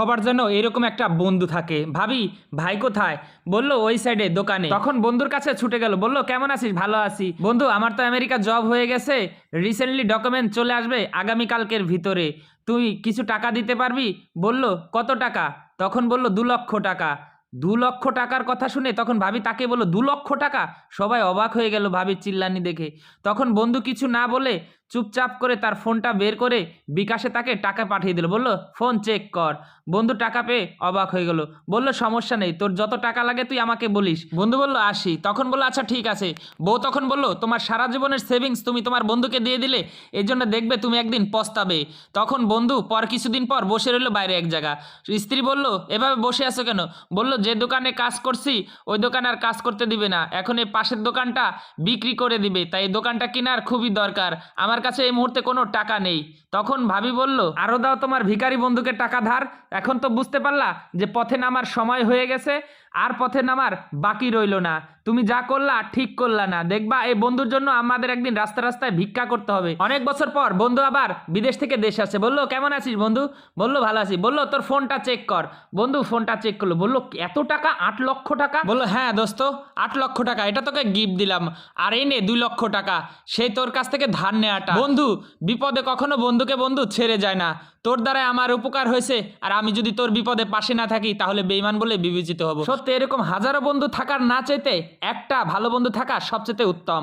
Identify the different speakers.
Speaker 1: সবার জন্য এরকম একটা বন্ধু থাকে। ভাবি, ভাই কোথায়? বলল, ওই সাইডে দোকানে। তখন বন্ধুর কাছে ছুটে গেল, বলল, কেমন আছিস? ভালো আছি। বন্ধু, আমার তো আমেরিকা জব হয়ে গেছে। রিসেন্টলি ডকুমেন্ট চলে আসবে আগামীকালকের ভিতরে। তুই কিছু টাকা দিতে পারবি? বলল, কত টাকা? তখন বলল, দু লক্ষ টাকা। দু লক্ষ টাকার কথা শুনে তখন ভাবি তাকে বলল, দু লক্ষ টাকা? সবাই অবাক হয়ে গেল ভাবির চিল্লানি দেখে। তখন বন্ধু কিছু না বলে চুপচাপ করে তার ফোনটা বের করে বিকাশে তাকে টাকা পাঠিয়ে দিল। বলল, ফোন চেক কর। বন্ধু টাকা পেয়ে অবাক হয়ে গেল। বলল, সমস্যা নেই, তোর যত টাকা লাগে তুই আমাকে বলিস। বন্ধু বলল, আসি। তখন বলল আচ্ছা ঠিক আছে। বউ তখন বলল, তোমার সারা জীবনের সেভিংস তুমি তোমার বন্ধুকে দিয়ে দিলে এই জন্য দেখবে তুমি একদিন পস্তাবে। তখন বন্ধু পর কিছুদিন পর বসে রইল বাইরে এক জায়গা। স্ত্রী বলল, এভাবে বসে আছো কেন? বলল, যে দোকানে কাজ করছি, ওই দোকানে আর কাজ করতে দিবে না। এখন এই পাশের দোকানটা বিক্রি করে দিবে, তাই এই দোকানটা কেনার খুবই দরকার। আমার কাছে এই মুহূর্তে কোনো টাকা নেই। তখন ভাবি বলল আরও দাও তোমার ভিকারি বন্ধুকে টাকা ধার। এখন তো বুঝতে পারলা যে পথে নামার সময় হয়ে গেছে, আর পথে নামার বাকি রইল না। তুমি যা করলা, ঠিক করলা না। দেখবা, এই বন্ধুর জন্য আমাদের একদিন রাস্তা রাস্তায় ভিক্ষা করতে হবে। অনেক বছর পর বন্ধু আবার বিদেশ থেকে দেশ আসছে বলল, কেমন আছিস বন্ধু? বলল, ভালো আছি। বলল, তোর ফোনটা চেক কর। বন্ধু ফোনটা চেক করল। বলল, এত টাকা? আট লক্ষ টাকা? বলল হ্যাঁ দোস্ত, আট লক্ষ টাকা। এটা তোকে গিফট দিলাম। আর এই নে দুই লক্ষ টাকা। সেই তোর কাছ থেকে ধার নেওয়াটা। বন্ধু, বিপদে কখনো বন্ধুকে বন্ধু ছেড়ে যায় না। তোর দ্বারা আমার উপকার হয়েছে। আর আমি যদি তোর বিপদে পাশে না থাকি, তাহলে বেইমান বলে বিবেচিত হব। সত্যি, এরকম হাজারো বন্ধু থাকার না চাইতে একটা ভালো বন্ধু থাকা সবচেয়ে উত্তম।